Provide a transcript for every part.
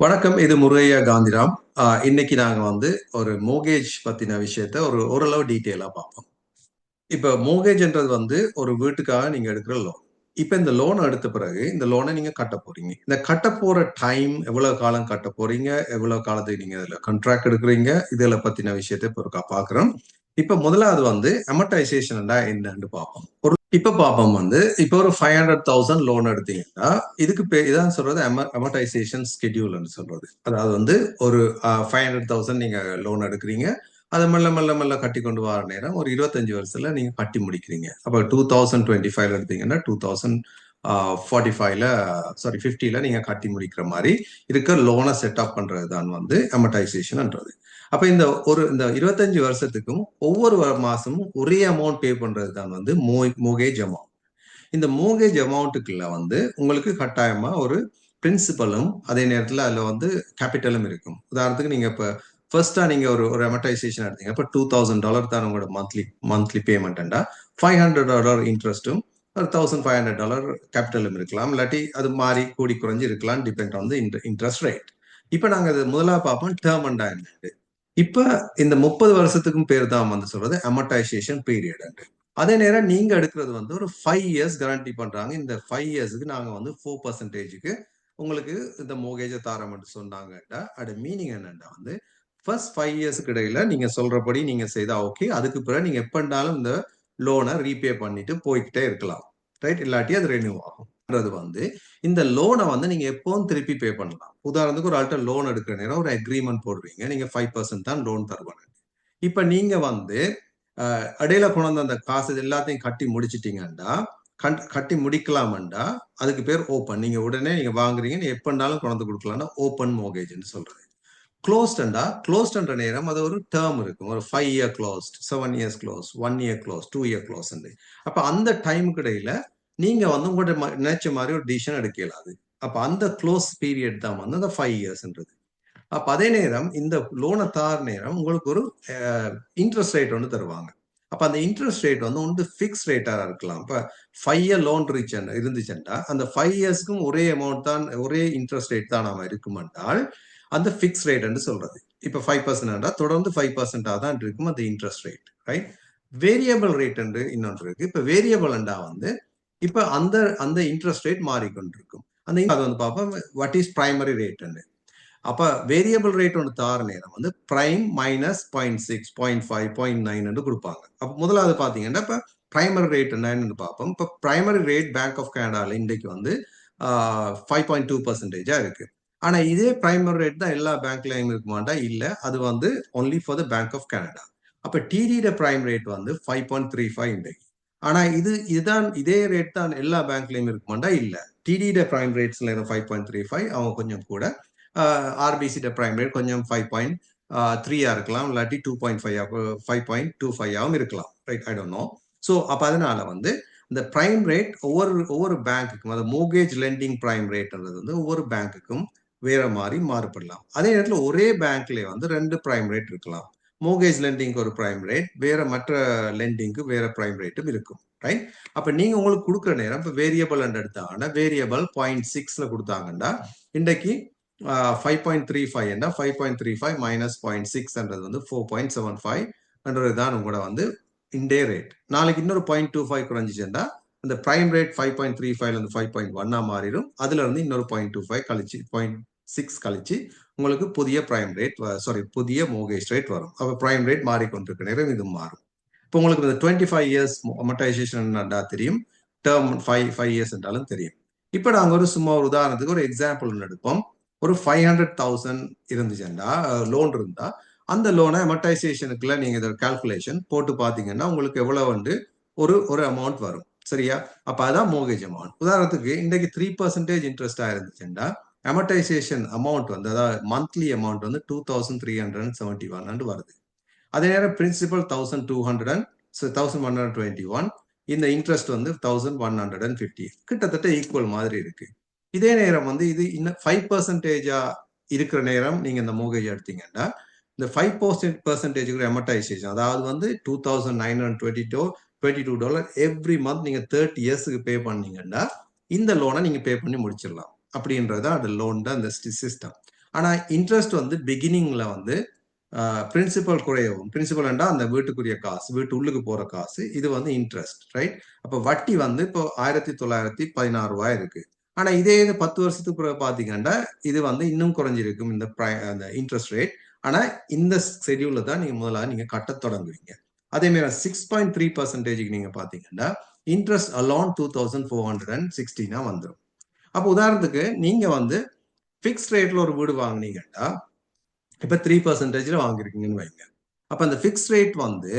வணக்கம் இது முருகையா காந்திராம். ஆஹ் இன்னைக்கு நாங்க வந்து ஒரு மோகேஜ் பத்தின விஷயத்த ஒரு ஓரளவு டீட்டெயிலா பார்ப்போம். இப்ப மோகேஜ்ன்றது வந்து ஒரு வீட்டுக்காக நீங்க எடுக்கிற லோன் இப்ப இந்த லோன் எடுத்த பிறகு இந்த லோனை நீங்க கட்ட போறீங்க. இந்த கட்ட போற டைம் எவ்வளவு காலம் கட்ட போறீங்க? எவ்வளவு காலத்துக்கு நீங்க இதுல கண்ட்ராக்ட் எடுக்கிறீங்க? இதுல பத்தின விஷயத்த இப்போ ஒருக்கா பாக்குறோம் இப்ப முதலாவது வந்து அமர்டைசேஷன் என்னன்னு பார்ப்போம். ஒரு இப்ப பாப்போம் வந்து இப்ப ஒரு ஃபைவ் ஹண்ட்ரட் தௌசண்ட் லோன் எடுத்தீங்கன்னா இதுக்கு பே இதான் சொல்றது அமர்டைசேஷன் ஸ்கெடியூல்னு சொல்றது. அதாவது வந்து ஒரு ஃபைவ் ஹண்ட்ரட் தௌசண்ட் நீங்க லோன் எடுக்கிறீங்க. அதை மெல்ல மெல்ல மெல்ல கட்டி கொண்டு வர நேரம் ஒரு இருபத்தஞ்சு வருஷத்துல நீங்க கட்டி முடிக்கிறீங்க. அப்போ டூ தௌசண்ட் டுவெண்ட்டி ஃபைவ்ல எடுத்தீங்கன்னா டூ தௌசண்ட் ஃபார்ட்டி ஃபைவ்ல சாரி ஃபிஃப்டியில் நீங்கள் கட்டி முடிக்கிற மாதிரி இருக்க லோனை செட்டப் பண்ணுறது தான் வந்து அமர்டைசேஷன்ன்றது அப்ப இந்த ஒரு இந்த இருபத்தஞ்சு வருஷத்துக்கும் ஒவ்வொரு மாசமும் ஒரே அமௌண்ட் பே பண்றது தான் வந்து மோ மோகேஜ் அமௌண்ட் இந்த மோகேஜ் அமௌண்ட்டுக்குள்ள வந்து உங்களுக்கு கட்டாயமா ஒரு பிரின்சிபலும் அதே நேரத்தில் அதில் வந்து கேபிட்டலும் இருக்கும். உதாரணத்துக்கு நீங்க இப்போ ஃபர்ஸ்டா நீங்க ஒரு ஒரு அமர்டைசேஷன் எடுத்தீங்க. இப்போ டூ தௌசண்ட் டாலர் தான் உங்களோட மந்த்லி மந்த்லி பேமெண்ட்டா ஃபைவ் ஹண்ட்ரட் டாலர் இன்ட்ரெஸ்ட்டும் ஒரு தௌசண்ட் ஃபைவ் ஹண்ட்ரட் டாலர் கேபிட்டலும் இருக்கலாம். இல்லாட்டி அது மாறி கூடி குறைஞ்சி இருக்கலாம். டிபெண்ட் ஆன் இன்ட்ரெஸ்ட் ரேட் இப்போ நாங்கள் அது முதலாக பார்ப்போம். டேர்ம் அண்ட் என்னது இப்போ இந்த முப்பது வருஷத்துக்கும் பேர் தான் வந்து சொல்றது அமர்டைசேஷன் பீரியட் அதே நேரம் நீங்க எடுக்கிறது வந்து ஒரு ஃபைவ் இயர்ஸ் கேரண்டி பண்றாங்க. இந்த ஃபைவ் இயர்ஸுக்கு நாங்க வந்து ஃபோர் பர்சன்டேஜுக்கு உங்களுக்கு இந்த மோகேஜை தாரம்னு சொன்னாங்கட்டா அது மீனிங் என்னன்னா? வந்து ஃபர்ஸ்ட் ஃபைவ் இயர்ஸ்க்கு இடையில நீங்க சொல்றபடி நீங்க செய்தா ஓகே அதுக்கு பிறகு நீங்க எப்பண்டாலும் இந்த லோனை ரீபே பண்ணிட்டு போய்கிட்டே இருக்கலாம். ரைட் இல்லாட்டி அது ரெனியூ ஆகும். வந்து இந்த லோனை வந்து நீங்க எப்பவும் திருப்பி பே பண்ணலாம். உதாரணத்துக்கு ஒரு ஆள்கிட்ட லோன் எடுக்கிற நேரம் ஒரு அக்ரிமெண்ட் போடுவீங்க நீங்க ஃபைவ் பர்சன்ட் தான் லோன் தருவாங்க. இப்ப நீங்க வந்து இடையில கொண்டு அந்த காசு எல்லாத்தையும் கட்டி முடிச்சிட்டீங்கன்னா கட்டி முடிக்கலாமண்டா அதுக்கு பேர் ஓப்பன் நீங்க உடனே நீங்க வாங்குறீங்கன்னு எப்பண்டாலும் கொண்டு கொடுக்கலாம்னா ஓப்பன் மோகேஜ்னு சொல்றது. க்ளோஸ்டண்டா க்ளோஸ்டன்ற நேரம் அது ஒரு டேர்ம் இருக்கும். ஒரு five year closed seven years closed one year closed two year closed அப்ப அந்த டைமுக்கு இடையில நீங்க வந்து உங்களோட நினைச்ச மாதிரி ஒரு டிசிஷன் எடுக்க இயலாது அப்ப அந்த க்ளோஸ் பீரியட் தான் வந்து அந்த ஃபைவ் இயர்ஸ்ன்றது அப்ப அதே நேரம் இந்த லோனை தார் நேரம் உங்களுக்கு ஒரு இன்ட்ரெஸ்ட் ரேட் ஒன்று தருவாங்க. அப்ப அந்த இன்ட்ரெஸ்ட் ரேட் வந்து ஒன்று ஃபிக்ஸ் ரேட்டா இருக்கலாம். இப்ப ஃபைவ் இயர் லோன் ரீச் இருந்துச்சுன்னா அந்த ஃபைவ் இயர்ஸ்க்கும் ஒரே அமௌண்ட் தான் ஒரே இன்ட்ரெஸ்ட் ரேட் தான் நாம இருக்குமென்றால் அந்த ஃபிக்ஸ் ரேட்னு சொல்றது. இப்போ ஃபைவ் பர்சன்ட் தொடர்ந்து ஃபைவ் பர்சன்டா தான் இருக்கும் அந்த interest rate right variable rate என்று இன்னொன்று இருக்கு. இப்போ வேரியபிள் அண்டா வந்து இப்போ அந்த அந்த இன்ட்ரெஸ்ட் ரேட் மாறிக்கொண்டிருக்கும். அந்த அது வந்து பார்ப்போம் வாட் இஸ் பிரைமரி ரேட்னு அப்ப வேரியபிள் ரேட் ஒன்று தார நேரம் வந்து prime minus point six point five point nine கொடுப்பாங்க. அப்போ முதலாவது பார்த்தீங்கன்னா இப்போ பிரைமரி ரேட் என்னன்னு பார்ப்போம் இப்போ பிரைமரி ரேட் பேங்க் ஆஃப் கனடாவில் இன்றைக்கு வந்து ஃபைவ் பாயிண்ட் டூ பர்சன்டேஜா இருக்கு. ஆனா இதே பிரைமரி ரேட் தான் எல்லா பேங்க்லயும் இருக்குமாண்டா? இல்ல. அது வந்து only for the bank of Canada அப்ப டிடியோட பிரைம் ரேட் வந்து ஃபைவ் பாயிண்ட் த்ரீ ஃபைவ் இன்றைக்கு. ஆனா இது இதுதான் இதே ரேட் தான் எல்லா பேங்க்லயும் இருக்குமாண்டா? இல்ல. டிடிட பிரைம் ரேட்ஸ்ல ஃபைவ் பாயிண்ட் த்ரீ ஃபைவ் அவங்க கொஞ்சம் கூட. ஆர்பிசிட பிரைம் ரேட் கொஞ்சம் ஃபைவ் பாயிண்ட் த்ரீயா இருக்கலாம். இல்லாட்டி two point five five point two ஃபைவாகவும் இருக்கலாம். Right I don't know so அப்போ அதனால வந்து இந்த பிரைம் ரேட் ஒவ்வொரு ஒவ்வொரு பேங்க்குக்கும் அதாவது மோகேஜ் லெண்டிங் பிரைம் ரேட்ன்றது வந்து ஒவ்வொரு பேங்க்குக்கும் வேற மாதிரி மாறுபடலாம். அதே நேரத்தில் ஒரே பேங்க்லேயே வந்து ரெண்டு பிரைம் ரேட் இருக்கலாம். மோகேஜ் லெண்டிங்க்கு ஒரு பிரைம் ரேட் வேற மற்ற லெண்டிங்க்கு வேற பிரைம் ரேட்டும் இருக்கும் ரைட் அப்ப நீங்க உங்களுக்கு கொடுக்குற நேரம் இப்போ வேரியபிள் எடுத்தாங்கன்னா வேரியபிள் பாயிண்ட் சிக்ஸ்ல கொடுத்தாங்கன்னா இன்றைக்கு five point three five five point three five minus point சிக்ஸ்ன்றது வந்து ஃபோர் பாயிண்ட் செவன் ஃபைவ் தான் உங்களோட வந்து இன்டே ரேட் நாளைக்கு இன்னொரு பாயிண்ட் டூ ஃபைவ் குறைஞ்சிச்சுன்னா அந்த prime rate five point three ஃபைவ்ல இருந்து ஃபைவ் பாயிண்ட் ஒன்னா மாறிடும். அதுல இருந்து இன்னொரு பாயிண்ட் டூ ஃபைவ் கழிச்சு பாயிண்ட் சிக்ஸ் கழிச்சு உங்களுக்கு புதிய பிரைம் ரேட் சாரி புதிய மோகேஜ் ரேட் வரும். அப்போ பிரைம் ரேட் மாறிக்கொண்டிருக்க நேரம் இது மாறும். இப்போ உங்களுக்கு இந்த டுவெண்ட்டி ஃபைவ் இயர்ஸ் அமர்டைசேஷன் தெரியும்? டேர்ம் ஃபைவ் ஃபைவ் இயர்ஸ் என்றாலும் தெரியும். இப்போ நாங்கள் ஒரு சும்மா ஒரு உதாரணத்துக்கு ஒரு எக்ஸாம்பிள் ஒன்று எடுப்போம். ஒரு ஃபைவ் ஹண்ட்ரட் தௌசண்ட் இருந்துச்சுன்னா லோன் இருந்தா அந்த லோனை அமர்டைசேஷனுக்குள்ள நீங்கள் இதை கால்குலேஷன் போட்டு பார்த்தீங்கன்னா உங்களுக்கு எவ்வளோ வந்து ஒரு ஒரு அமௌண்ட் வரும். சரியா? அப்போ அதான் மோகேஜ் அமௌண்ட் உதாரணத்துக்கு இன்றைக்கு த்ரீ பர்சன்டேஜ் இன்ட்ரெஸ்ட் ஆயிருந்துச்சுன்னா அமர்டைசேஷன் அமௌண்ட் வந்து அதாவது மந்த்லி அமௌண்ட் வந்து two thousand three hundred and seventy one வருது. அதே நேரம் principal thousand two hundred and thousand one hundred twenty one இந்த இன்ட்ரெஸ்ட் வந்து thousand one hundred and fifty கிட்டத்தட்ட ஈக்குவல் மாதிரி இருக்கு. இதே நேரம் வந்து இது இன்னும் ஃபைவ் பர்சன்டேஜா இருக்கிற நேரம் நீங்க இந்த மூகேஜ் எடுத்தீங்கன்னா இந்த ஃபைவ் பர்சன்ட் பர்சன்டேஜ் அமர்டைசேஷன் அதாவது வந்து two thousand nine hundred twenty two twenty two dollar every month நீங்க தேர்ட்டி இயர்ஸுக்கு பே பண்ணீங்கன்னா இந்த லோனை நீங்க பே பண்ணி முடிச்சிடலாம். அப்படின்றது அந்த லோன் தான் அந்த சிஸ்டம் ஆனால் இன்ட்ரெஸ்ட் வந்து பிகினிங்கில் வந்து பிரின்சிபல் குறையவும் பிரின்சிபல் அந்த வீட்டுக்குரிய காசு வீட்டு உள்ளுக்கு போற காசு இது வந்து இன்ட்ரெஸ்ட் ரைட் அப்போ வட்டி வந்து இப்போ ஆயிரத்தி தொள்ளாயிரத்தி பதினாறு ரூபாய் இருக்கு. ஆனா இதே இது பத்து வருஷத்துக்கு பிறகு பாத்தீங்கன்னா இது வந்து இன்னும் குறைஞ்சிருக்கும் இந்த அந்த இன்ட்ரெஸ்ட் ரேட் ஆனா இந்த ஷெடியூல்ல தான் நீங்க முதல்ல நீங்க கட்ட தொடங்குவீங்க. அதே மாதிரி சிக்ஸ் பாயிண்ட் த்ரீ பர்சன்டேஜுக்கு நீங்க பாத்தீங்கன்னா interest alone two thousand four hundred and சிக்ஸ்டீனா வந்துடும் அப்போ உதாரணத்துக்கு நீங்க வந்து ஃபிக்ஸ் ரேட்ல ஒரு வீடு வாங்கினீங்கன்னா இப்ப த்ரீ பர்சன்டேஜ்ல வாங்கிருக்கீங்கன்னு வைங்க. அப்ப அந்த ஃபிக்ஸ் ரேட் வந்து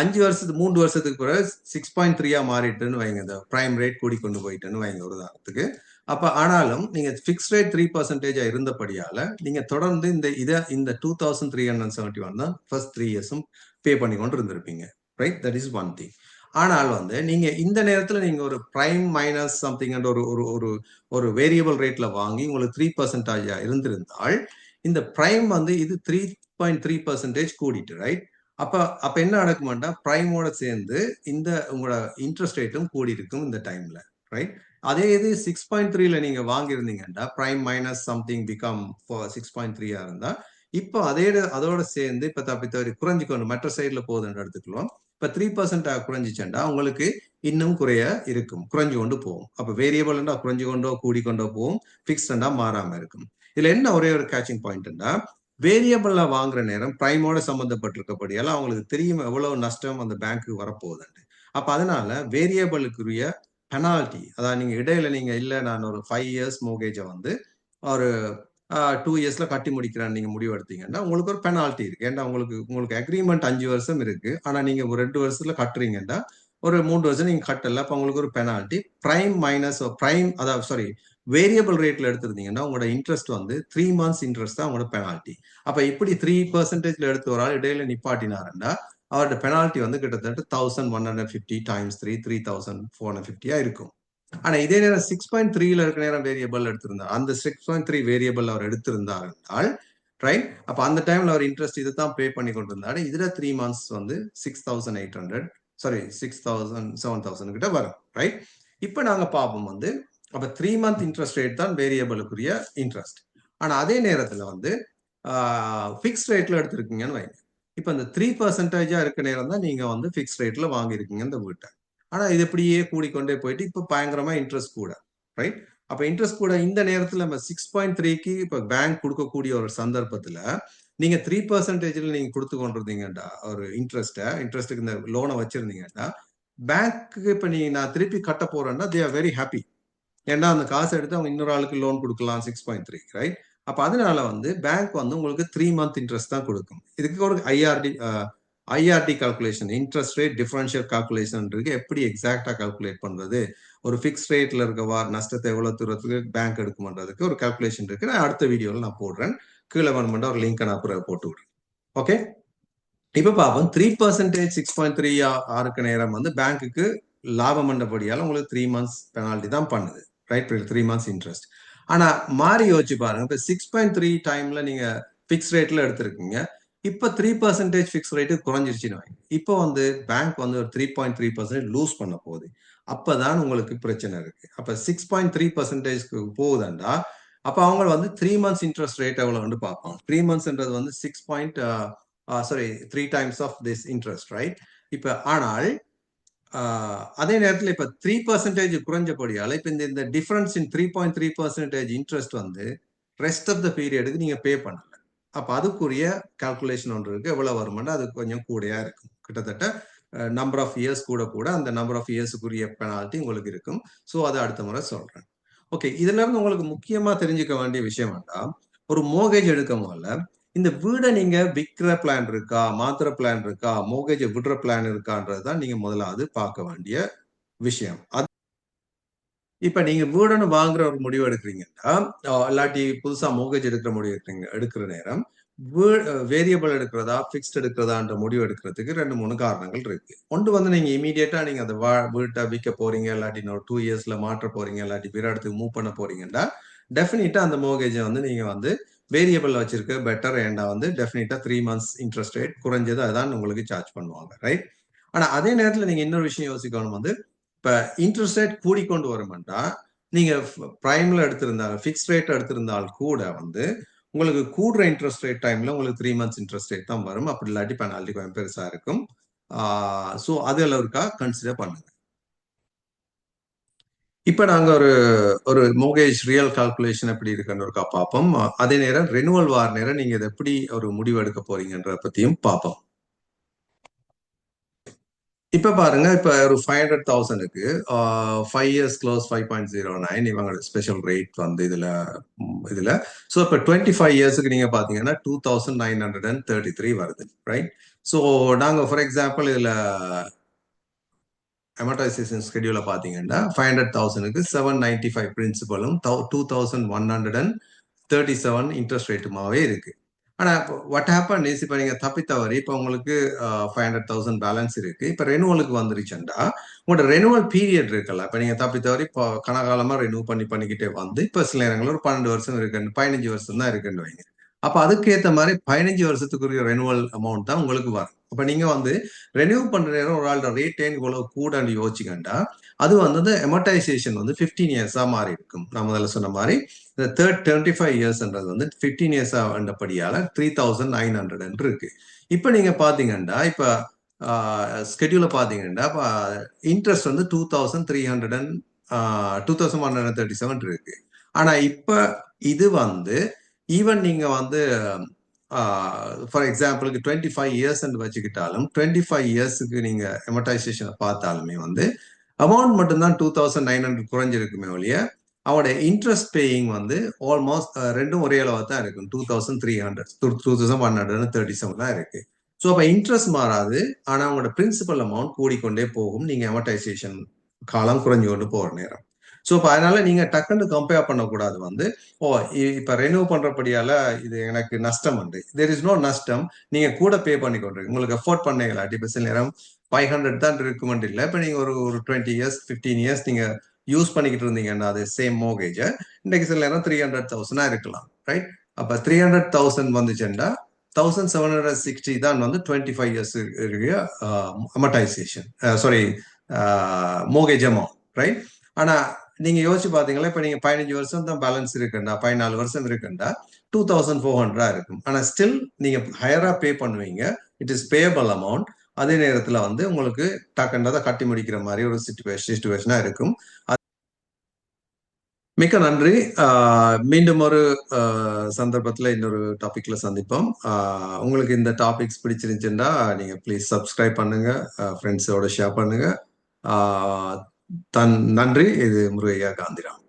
அஞ்சு வருஷத்துக்கு மூன்று வருஷத்துக்கு பிறகு சிக்ஸ் பாயிண்ட் த்ரீயா மாறிட்டுன்னு வைங்க. இந்த பிரைம் ரேட் கூடி கொண்டு போயிட்டுன்னு வைங்க ஒரு உதாரணத்துக்கு. அப்ப ஆனாலும் நீங்க ஃபிக்ஸ் ரேட் த்ரீ பர்சன்டேஜா இருந்தபடியால நீங்க தொடர்ந்து இந்த இதை இந்த two thousand three hundred seventy one தான் ஃபர்ஸ்ட் த்ரீ இயர்ஸும் பே பண்ணி கொண்டு இருந்திருப்பீங்க. Right that is one thing ஆனால் வந்து நீங்க இந்த நேரத்துல நீங்க ஒரு பிரைம் மைனஸ் சம்திங் ஒரு ஒரு ஒரு ஒரு வேரியபிள் ரேட்ல வாங்கி உங்களுக்கு த்ரீ பர்சன்டேஜா இருந்திருந்தால் இந்த பிரைம் வந்து இது த்ரீ பாயிண்ட் த்ரீ பர்சன்டேஜ் கூடிட்டு ரைட் அப்ப அப்ப என்ன நடக்குமாட்டா பிரைமோட சேர்ந்து இந்த உங்களோட இன்ட்ரெஸ்ட் ரேட்டும் கூடி இருக்கும் இந்த டைம்ல ரைட் அதே இது சிக்ஸ் பாயிண்ட் த்ரீல நீங்க வாங்கியிருந்தீங்கன்னா prime minus something become six point த்ரீயா இருந்தா இப்போ அதே அதோட சேர்ந்து இப்ப தப்பி தவறி குறைஞ்சிக்கொண்டு மற்ற சைட்ல போகுதுன்னு எடுத்துக்கலாம் இப்போ த்ரீ பர்சன்ட் குறைஞ்சிச்சேன்டா உங்களுக்கு இன்னும் குறைய இருக்கும். குறைஞ்சு கொண்டு போகும். அப்போ வேரியபிள்ண்டா குறைஞ்சு கொண்டோ கூடி கொண்டோ போகும். பிக்ஸ்டா மாறாம இருக்கும். இதுல என்ன ஒரே ஒரு கேச்சிங் பாயிண்ட்னா வேரியபிள்ல வாங்குற நேரம் பிரைமோட சம்மந்தப்பட்டிருக்கப்படியெல்லாம் அவங்களுக்கு தெரியும் எவ்வளவு நஷ்டம் அந்த பேங்க்கு வரப்போகுதுன்ட்டு. அப்ப அதனால வேரியபிளுக்குரிய பெனால்ட்டி அதாவது நீங்க இடையில நீங்க இல்ல நான் ஒரு ஃபைவ் இயர்ஸ் மோகேஜை வந்து ஒரு டூ இயர்ஸ்ல கட்டி முடிக்கிறேன்னு நீங்க முடிவு எடுத்தீங்கன்னா உங்களுக்கு ஒரு பெனால்ட்டி இருக்கு. ஏன்னா உங்களுக்கு உங்களுக்கு அக்ரிமெண்ட் அஞ்சு வருஷம் இருக்கு. ஆனா நீங்க ஒரு ரெண்டு வருஷத்துல கட்டுறீங்கன்னா ஒரு மூன்று வருஷம் நீங்க கட்டல. அப்ப உங்களுக்கு ஒரு பெனால்ட்டி பிரைம் மைனஸ் பிரைம் அதாவது சாரி வேரியபிள் ரேட்ல எடுத்திருந்தீங்கன்னா உங்களோட இன்ட்ரெஸ்ட் வந்து த்ரீ மந்த்ஸ் இன்ட்ரெஸ்ட் தான் உங்களோட பெனால்ட்டி அப்ப இப்படி த்ரீ பர்சன்டேஜ்ல எடுத்து ஒரு ஆள் இடையில நிப்பாட்டினாருன்னா அவரோட பெனால்ட்டி வந்து கிட்டத்தட்ட thousand one hundred fifty times three three thousand four hundred ஃபிஃப்டியா இருக்கும். ஆனா இதே நேரம் சிக்ஸ் பாயிண்ட் த்ரீல இருக்க நேரம் வேரியபிள் எடுத்திருந்தார் அந்த சிக்ஸ் பாயிண்ட் த்ரீ வேரியபிள் அவர் எடுத்திருந்தார் என்றால் ரைட் அப்ப அந்த டைம்ல அவர் இன்ட்ரெஸ்ட் இதை தான் பே பண்ணி கொண்டிருந்தாரு. இதுல த்ரீ மந்த்ஸ் வந்து six thousand eight hundred sorry six thousand seven thousand கிட்ட வரும் ரைட் இப்ப நாங்க பார்ப்போம் வந்து அப்ப த்ரீ மந்த் இன்ட்ரெஸ்ட் ரேட் தான் வேரியபிளுக்குரிய இன்ட்ரெஸ்ட் ஆனா அதே நேரத்துல வந்து ஃபிக்ஸ் ரேட்ல எடுத்திருக்கீங்கன்னு வைங்க. இப்ப இந்த த்ரீ பர்சன்டேஜா இருக்க நேரம் தான் நீங்க வந்து ஃபிக்ஸ் ரேட்ல வாங்கியிருக்கீங்க இந்த வீட்டை. ஆனா இது இப்படியே கூடிக்கொண்டே போயிட்டு இப்ப பயங்கரமா இன்ட்ரெஸ்ட் கூட ரைட் அப்ப இன்ட்ரெஸ்ட் கூட இந்த நேரத்துல நம்ம சிக்ஸ் பாயிண்ட் த்ரீக்கு இப்ப பேங்க் கொடுக்கக்கூடிய ஒரு சந்தர்ப்பத்துல நீங்க த்ரீ பர்சன்டேஜ்ல நீங்க கொடுத்து கொண்டிருந்தீங்கடா ஒரு இன்ட்ரெஸ்ட இன்ட்ரெஸ்ட்டுக்கு இந்த லோனை வச்சிருந்தீங்கன்னா பேங்க்கு இப்ப நீ நான் திருப்பி கட்ட போறேன்னா தே ஆர் வெரி ஹாப்பி ஏன்னா அந்த காசை எடுத்து அவங்க இன்னொரு ஆளுக்கு லோன் கொடுக்கலாம் சிக்ஸ் பாயிண்ட் த்ரீ ரைட் அப்ப அதனால வந்து பேங்க் வந்து உங்களுக்கு த்ரீ மந்த் இன்ட்ரெஸ்ட் தான் கொடுக்கும். இதுக்கு ஒரு IRD IRD calculation interest rate differential calculation இருக்கு எப்படி எக்ஸாக்டா கால்குலேட் பண்றது? ஒரு ஃபிக்ஸ் ரேட்ல இருக்க வா நஷ்டத்தை எவ்வளவு தூரத்துக்கு பேங்க் எடுக்குமன்றதுக்கு ஒரு கால்குலேஷன் இருக்கு. நான் அடுத்த வீடியோவில் நான் போடுறேன். கீழே வேணுமெண்டா ஒரு லிங்க் நான் அப்புறம் போட்டு விடுறேன். ஓகே இப்போ பார்ப்போம். Three percentage six point three ஆறுக்கு நேரம் வந்து பேங்க்குக்கு லாபம் பண்ணபடியால் உங்களுக்கு த்ரீ மந்த்ஸ் பெனால்ட்டி தான் பண்ணுது. ரைட் த்ரீ மந்த்ஸ் இன்ட்ரெஸ்ட் ஆனால் மாறி யோசிச்சு பாருங்க. இப்போ சிக்ஸ் பாயிண்ட் த்ரீ டைம்ல நீங்கள் பிக்ஸ் ரேட்ல எடுத்திருக்கீங்க. இப்ப த்ரீ பர்சன்டேஜ் ஃபிக்ஸ் ரேட்டு குறைஞ்சிருச்சுன்னு வைங்க. இப்போ வந்து பேங்க் வந்து ஒரு three point three percentage lose பண்ண போகுது. அப்பதான் உங்களுக்கு பிரச்சனை இருக்கு. அப்ப சிக்ஸ் பாயிண்ட் த்ரீ பர்சன்டேஜ்க்கு போகுதுண்டா அப்ப அவங்க வந்து த்ரீ மந்த்ஸ் இன்ட்ரெஸ்ட் ரேட் எவ்வளவு பார்ப்பாங்க. த்ரீ மந்த்ஸ்ன்றது வந்து six point sorry three times of this interest right இப்ப ஆனால் அதே நேரத்தில் இப்ப த்ரீ பர்சன்டேஜ் குறைஞ்சபடியால இப்ப இந்த இந்த difference in three point three percentage interest வந்து ரெஸ்ட் ஆஃப் த பீரியடுக்கு நீங்க பே பண்ணல அப்போ அதுக்குரிய கால்குலேஷன் ஒன்று இருக்கு. எவ்வளோ வருமானம்? அது கொஞ்சம் கூடையா இருக்கும். கிட்டத்தட்ட நம்பர் ஆஃப் இயர்ஸ் கூட கூட அந்த நம்பர் ஆஃப் இயர்ஸுக்குரிய பெனால்ட்டி உங்களுக்கு இருக்கும். ஸோ அதை அடுத்த முறை சொல்றேன். ஓகே இதுல இருந்து உங்களுக்கு முக்கியமா தெரிஞ்சுக்க வேண்டிய விஷயம் வேண்டாம் ஒரு மோகேஜ் எடுக்கும் போல இந்த வீடை நீங்க விற்கிற பிளான் இருக்கா மாத்திர பிளான் இருக்கா மோகேஜை விடுற பிளான் இருக்கான்றதுதான் நீங்க முதலாவது பார்க்க வேண்டிய விஷயம். அது இப்ப நீங்க வீடுன்னு வாங்குற ஒரு முடிவு எடுக்கிறீங்கன்னா இல்லாட்டி புதுசா மோகேஜ் எடுக்கிற முடிவு எடுக்கிறீங்க எடுக்கிற நேரம் வேரியபிள் எடுக்கிறதா பிக்ஸ்ட் எடுக்கிறதான்ற முடிவு எடுக்கிறதுக்கு ரெண்டு மூணு காரணங்கள் இருக்கு. ஒன்று வந்து நீங்க இமீடியட்டா நீங்க அந்த வீட்டை விற்க போறீங்க இல்லாட்டி இன்னொரு டூ இயர்ஸ்ல மாற்ற போறீங்க இல்லாட்டி வேற இடத்துக்கு மூவ் பண்ண போறீங்கன்னா டெஃபினட்டா அந்த மோகேஜை வந்து நீங்க வந்து வேரியபிள் வச்சிருக்க பெட்டர் ஏண்டா வந்து டெஃபினட்டா த்ரீ மந்த்ஸ் இன்ட்ரெஸ்ட் ரேட் குறைஞ்சது அதான் உங்களுக்கு சார்ஜ் பண்ணுவாங்க ரைட் ஆனா அதே நேரத்தில் நீங்க இன்னொரு விஷயம் யோசிக்கணும் வந்து இப்போ இன்ட்ரெஸ்ட் ரேட் கூடிக்கொண்டு வருமெண்டா நீங்கள் ப்ரைமில் எடுத்திருந்தால் ஃபிக்ஸ்ட் ரேட் எடுத்திருந்தால் கூட வந்து உங்களுக்கு கூடுற இன்ட்ரெஸ்ட் ரேட் டைமில் உங்களுக்கு த்ரீ மந்த்ஸ் இன்ட்ரெஸ்ட் ரேட் தான் வரும். அப்படி இல்லாட்டி பெனால்ட்டி கொஞ்சம் பெருசாக இருக்கும். ஸோ அது அளவுக்கா கன்சிடர் பண்ணுங்க. இப்போ நாங்கள் ஒரு ஒரு மோகேஜ் ரியல் கால்குலேஷன் எப்படி இருக்குன்னு ஒருக்கா பார்ப்போம். அதே நேரம் ரெனுவல் வார் நேரம் நீங்கள் இதை எப்படி ஒரு முடிவு எடுக்க போறீங்கன்ற பற்றியும் பார்ப்போம். இப்ப பாருங்க இப்ப ஒரு ஃபைவ் ஹண்ட்ரட் தௌசண்ட்க்கு five years closed five point zero nine இவங்களோட ஸ்பெஷல் ரேட் வந்து இதுல இதுல. ஸோ இப்போ டுவெண்ட்டி ஃபைவ் இயர்ஸ்க்கு நீங்க பாத்தீங்கன்னா two thousand nine hundred and thirty three வருது ரைட் ஸோ நாங்க ஃபார் எக்ஸாம்பிள் இதுல அமர்டைசேஷன் ஸ்கெடியூல பாத்தீங்கன்னா ஃபைவ் ஹண்ட்ரட் தௌசண்ட்க்கு seven ninety five பிரின்சிபலும் two thousand one hundred and thirty seven interest ரேட்டுமாவே இருக்கு. ஆனா வாட் ஹேப்பன் இஸ் இப்போ நீங்க தப்பி தவறி இப்போ உங்களுக்கு ஃபைவ் ஹண்ட்ரட் தௌசண்ட் பேலன்ஸ் இருக்கு. இப்போ ரெனுவலுக்கு வந்துருச்சுண்டா உங்களோட ரெனுவல் பீரியட் இருக்குல்ல. இப்போ நீங்க தப்பி தவறி இப்போ கனகாலமா ரெனியூ பண்ணி பண்ணிக்கிட்டே வந்து இப்போ சில நேரங்களில் ஒரு பன்னெண்டு வருஷம் இருக்குன்னு பதினஞ்சு வருஷம் தான் இருக்குன்னு வைங்க. அப்ப அதுக்கேத்த மாதிரி பதினஞ்சு வருஷத்துக்குரிய ரெனுவல் அமௌண்ட் தான் உங்களுக்கு வரும். அப்ப நீங்க வந்து ரெனியூ பண்ற நேரம் ஒரு ஆளோட ரேட் ஏன் இவ்வளவு கூடன்னு யோசிச்சுக்கண்டா அது வந்து எமர்டைசேஷன் வந்து பிப்டீன் இயர்ஸா மாறி இருக்கும். நான் முதல்ல சொன்ன மாதிரி இந்த தேர்ட் டுவெண்ட்டி ஃபைவ் இயர்ஸ்ன்றது வந்து பிப்டீன் இயர்ஸாக ஆண்டபடியால த்ரீ தௌசண்ட் நைன் ஹண்ட்ரட் இருக்கு. இப்ப நீங்க பாத்தீங்கன்னா இப்ப ஸ்கெடியூல பாத்தீங்கன்னா இன்ட்ரெஸ்ட் வந்து two thousand three hundred and two thousand one hundred thirty seven இருக்கு. ஆனா இப்ப இது வந்து ஈவன் நீங்கள் வந்து ஃபார் எக்ஸாம்பிளுக்கு டுவெண்ட்டி ஃபைவ் இயர்ஸ் வச்சுக்கிட்டாலும் டுவெண்ட்டி ஃபைவ் இயர்ஸுக்கு நீங்கள் எமர்டைசேஷனை பார்த்தாலுமே வந்து அமௌண்ட் மட்டும்தான் டூ தௌசண்ட் நைன் ஹண்ட்ரட் குறைஞ்சிருக்குமே ஒழிய அவருடைய இன்ட்ரெஸ்ட் பேயிங் வந்து ஆல்மோஸ்ட் ரெண்டும் ஒரே அளவாக தான் இருக்கும். Two thousand three hundred two two thousand one hundred thirty seven தான் இருக்கு. ஸோ அப்போ இன்ட்ரெஸ்ட் மாறாது. ஆனால் அவங்களோட பிரின்சிபல் அமௌண்ட் கூடிக்கொண்டே போகும். நீங்கள் அமர்டைசேஷன் காலம் குறைஞ்சு கொண்டு போகிற நேரம். ஸோ இப்போ அதனால நீங்க டக்குன்னு கம்பேர் பண்ணக்கூடாது வந்து ஓ இ- இப்ப ரெனியூ பண்றபடியால இது எனக்கு நஷ்டம் உண்டு. தேர் இஸ் நோ நஷ்டம். நீங்க கூட பே பண்ணி கொண்டு உங்களுக்கு அஃபோர்ட் பண்ணீங்களா? இப்போ நேரம் ஃபைவ் ஹண்ட்ரட் தான் இருக்குமெண்ட் இல்லை. இப்போ நீங்க ஒரு ஒரு டுவெண்ட்டி இயர்ஸ் ஃபிஃப்டீன் இயர்ஸ் நீங்க யூஸ் பண்ணிக்கிட்டு இருந்தீங்கன்னா அது சேம் மோகேஜை இன்னைக்கு சில நேரம் த்ரீ ஹண்ட்ரட் தௌசண்டா இருக்கலாம். ரைட் அப்போ த்ரீ ஹண்ட்ரட் தௌசண்ட் வந்துச்சுன்னா தௌசண்ட் செவன் ஹண்ட்ரட் சிக்ஸ்டி தான் வந்து டுவெண்ட்டி ஃபைவ் இயர்ஸ் இருக்கிற amortization sorry mortgage amount right ஆனால் நீங்க யோசிச்சு பாத்தீங்களா இப்ப நீங்க பதினஞ்சு வருஷம் தான் பேலன்ஸ் இருக்குண்டா பதினாலு வருஷம் இருக்குண்டா டூ தௌசண்ட் ஃபோர் ஹண்ட்ரடா இருக்கும். ஆனா ஸ்டில் நீங்க ஹையரா பே பண்ணுவீங்க இட் இஸ் பேயபிள் அமௌண்ட் அதே நேரத்துல வந்து உங்களுக்கு டக்குன்றதை கட்டி முடிக்கிற மாதிரி ஒரு சிச்சுவேஷன் சிச்சுவேஷனா இருக்கும். மிக்க நன்றி. மீண்டும் ஒரு சந்தர்ப்பத்தில் இன்னொரு டாபிக்ல சந்திப்போம். உங்களுக்கு இந்த டாபிக்ஸ் பிடிச்சிருந்துச்சுன்னா நீங்க ப்ளீஸ் சப்ஸ்கிரைப் பண்ணுங்க ஃப்ரெண்ட்ஸோட ஷேர் பண்ணுங்க. தன் நன்றி இது முருகையா காந்திராம்.